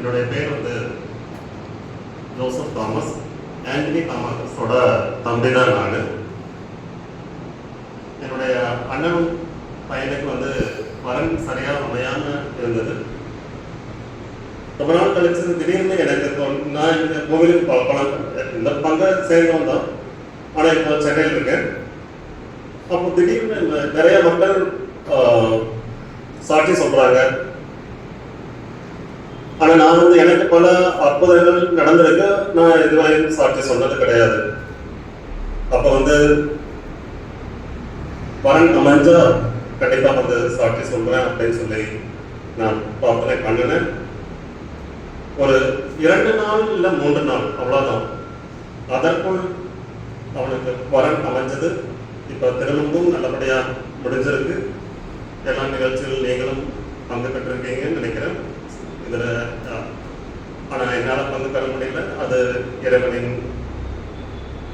என்னுடைய பேர் வந்து ஜோசப் தாமஸ் ஆண்டனி தாமஸோட தம்பி தான் நான். என்னுடைய அண்ணன் பையனுக்கு வந்து வரன் சரியாக அமையாம இருந்தது. ரொம்ப நாள் கழிச்சு திடீர்னு எனக்கு நான் இந்த கோவிலுக்கு பல பணம் இந்த பங்க சேர்ந்தவன் தான். ஆனால் இப்போ சென்னையில் இருக்கேன். அப்போ திடீர்னு நிறைய மக்கள் ஆஹ், சாட்சி சொல்றாங்க. ஆனா நான் வந்து எனக்கு பல அற்புதங்கள் நடந்திருக்கு. நான் இதுவரையும் சாட்சி சொன்னது கிடையாது. அப்ப வந்து வரன் அமைஞ்சா கண்டிப்பா வந்து சாட்சி சொல்றேன் அப்படின்னு சொல்லி நான் பிரார்த்தனை பண்ணினேன். ஒரு இரண்டு நாள் இல்ல மூன்று நாள் அவ்வளவுதான். அதற்குள் அவனுக்கு வரன் அமைஞ்சது. இப்ப திருமணமும் நல்லபடியா முடிஞ்சிருக்கு. எல்லா நிகழ்ச்சிகள் நீங்களும் பங்கு பெற்றிருக்கீங்கன்னு நினைக்கிறேன். இதுல பங்கு பெற முடியல. அது இறைவனின்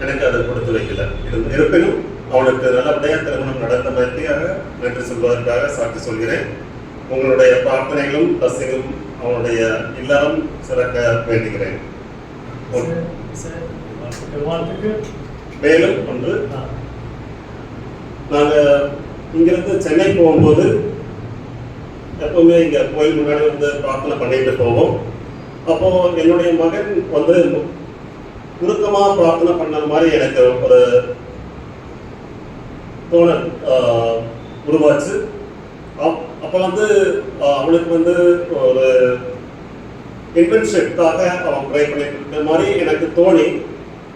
எனக்கு அது கொடுத்து வைக்கல. இரு- இருப்பினும் அவனுக்கு நல்லபடியா திருமணம் நடந்த மாதிரியாக நன்றி சொல்வதற்காக சாட்சி சொல்கிறேன். உங்களுடைய பிரார்த்தனைகளும் பசிகளும் அவனுடைய இல்லறம் சிறக்க வேண்டுகிறேன். மேலும் ஒன்று ஆ, நாங்க இங்கிருந்து சென்னை போகும்போது எப்பவுமே இங்க கோயில் முன்னாடி வந்து பிரார்த்தனை பண்ணிட்டு போவோம். அப்போ என்னுடைய மகன் வந்து குறுக்கமா பிரார்த்தனை பண்ண மாதிரி எனக்கு ஒரு தோணல் உருவாச்சு. அப்- அப்ப வந்து அவனுக்கு வந்து ஒரு இன்டர்ன்ஷிப்காக அவன் ட்ரை பண்ணிட்டு இருக்க மாதிரி எனக்கு தோணி.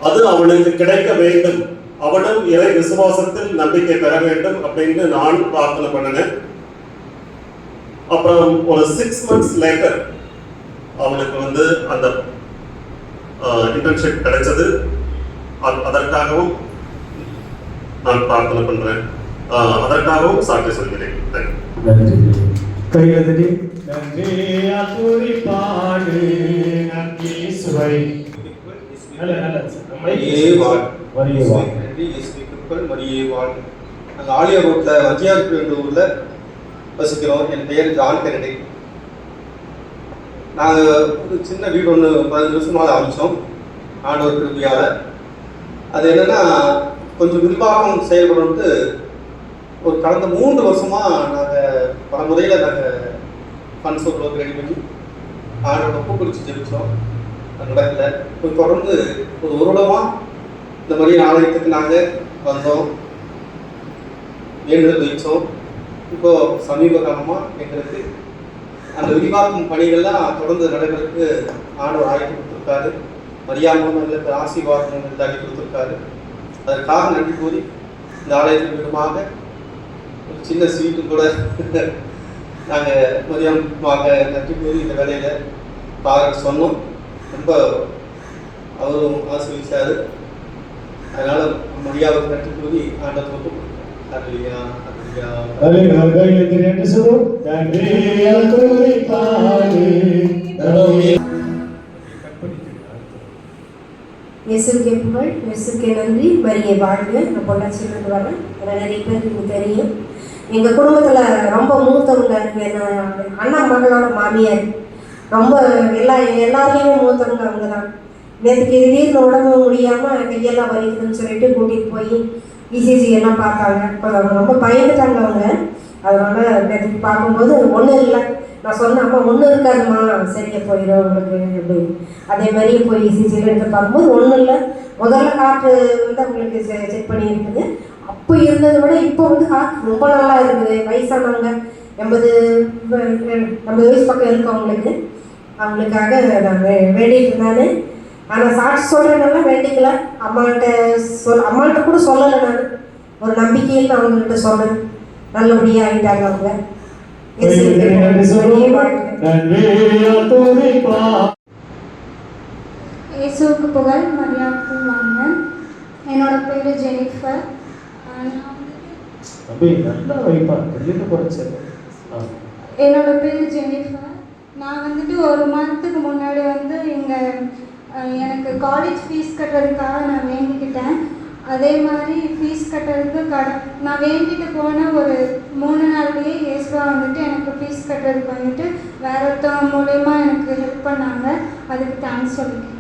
அது அவனுக்கு கிடைக்க வேண்டும். அவனும் இறை விசுவாசத்தில் நம்பிக்கை பெற வேண்டும் அப்படின்னு நான் பிரார்த்தனை பண்ணினேன். அப்புறம் ஒரு சிக்ஸ் மந்த்ஸ் லேட்டர் அவனுக்கு வந்து அந்த இன்டர்ன்ஷிப் கிடைச்சது. அதற்காகவும் நான் பிரார்த்தனை பண்றேன். அதற்காகவும் சாட்சி சொல்கிறேன். கையெழுதி நன்றி. அத்துரி பாடு. நன்றி சுவை. நல்ல நல்ல. மரியே வாழ். மரியே வாழ். நன்றி இயேசுவை கிருபை, மரியே வாழ். நாங்கள் ஆலியா ரோட்டில் வத்தியார்பு என்ற ஊரில் வசிக்கிறோம். என் பெயர் ஜான் கெனடி நாங்கள் ஒரு சின்ன வீடு ஒன்று பதினஞ்சு வருஷமாக ஆரம்பித்தோம் ஆண்டவர் கிருபியால். அது என்னென்னா கொஞ்சம் விரிவாக்கம் செயல்படுறது ஒரு கடந்த மூன்று வருஷமாக நாங்கள் பல முறையில் நாங்கள் ஃபண்ட்ஸ் ஓரளவுக்கு ரெடி பண்ணி ஆண்டோட ஒப்பு பிடிச்சி ஜெபிச்சோம். அது நடக்கல. இப்போ தொடர்ந்து ஒரு வருடமாக இந்த மாதிரி ஆலயத்துக்கு நாங்கள் வந்தோம். வேண்டுதல் வைச்சோம் இப்போ சமீப காலமாக எங்களுக்கு அந்த விரிவாக்கும் பணிகள்லாம் தொடர்ந்து நடைபெறக்கு ஆண்டவர் ஆய்வு கொடுத்துருக்காரு. மரியாதை எங்களுக்கு ஆசீர்வாதம் தள்ளி கொடுத்துருக்காரு. அதற்காக நன்றி கூறி இந்த ஆலயத்தின் விதமாக ஒரு சின்ன ஸ்வீட்டு கூட நாங்கள் மதியமாக நன்றி கூறி இந்த வேலையில் பாருங்க சொன்னோம். ரொம்ப அவரும் ஆசிர்வதிச்சாரு. அதனால் மரியாதை நன்றி கூறி ஆண்டவர் ஒப்பு கொடுத்தோம் அல்லையா அல்லையா நல்ல கையெழுதி என்று நன்றி. இயேசுக்கே புகழ் இயேசுக்கே நன்றி வாழ்க நான் பொள்ளாச்சியிலிருந்து வரேன் நிறைய நிறைய பேருக்கு தெரியும். எங்கள் குடும்பத்தில் ரொம்ப மூத்தவங்க அண்ணா மகளோட மாமியார். ரொம்ப எல்லா எல்லாரையுமே மூத்தவங்க அவங்க தான் நேற்றுக்கு திடீர்னு உடம்பு முடியாமல் கையெல்லாம் வலிக்குதுன்னு சொல்லிட்டு கூட்டிகிட்டு போய் இசிஜி எல்லாம் பார்த்தாங்க? இப்போ அவங்க ரொம்ப பயந்துட்டாங்க அவங்க. அதனால நேற்று பார்க்கும்போது ஒன்றும் இல்லை. நான் சொன்னேன் அம்மா ஒன்றும் இருக்காதும்மா. சரியாக போயிடும் உங்களுக்கு அப்படின்னு அதே மாதிரி போய் இசிஜியில் எடுத்து பார்க்கும்போது ஒன்றும் இல்லை. முதல்ல காற்று வந்து அவங்களுக்கு செக் பண்ணி இருக்குது. அப்போ இருந்ததை விட இப்போ வந்து காற்று ரொம்ப நல்லா இருக்குது. வயசானவங்க எண்பது எண்பது வயசு பக்கம் இருக்கவங்களுக்கு அவங்களுக்காக நான் வே- வேண்டிட்டு இருந்தானே. ஆனால் சாட்சி சொல்கிறேன்னால வேண்டிக்கல. அம்மாகிட்ட சொல் அம்மாகிட்ட கூட சொல்லலை நான். ஒரு நம்பிக்கையில் நான் அவங்ககிட்ட சொன்னேன் நல்லபடியாக ஆகிட்டாங்க அவங்க. இயேசுவுக்கு புகழ் மரியாதைக்கு வாங்க என்னோட பேர் ஜெனிஃபர். என்னோட பேர் ஜெனிஃபர். நான் வந்துட்டு ஒரு மாதத்துக்கு முன்னாடி வந்து இங்கே எனக்கு காலேஜ் ஃபீஸ் கட்டுறதுக்காக நான் வேண்டிக்கிட்டேன். அதே மாதிரி ஃபீஸ் கட்டுறதுக்கு கட நான் வேண்டிட்டு போன ஒரு மூணு நாள்லேயே இயேசுவா வந்துட்டு எனக்கு ஃபீஸ் கட்டுறதுக்கு வந்துட்டு வேற ஒருத்தவங்க மூலயமா எனக்கு ஹெல்ப் ஹெல்ப் பண்ணாங்க. அதுக்கு தேங்க்ஸ் சொல்லிக்கிறேன்.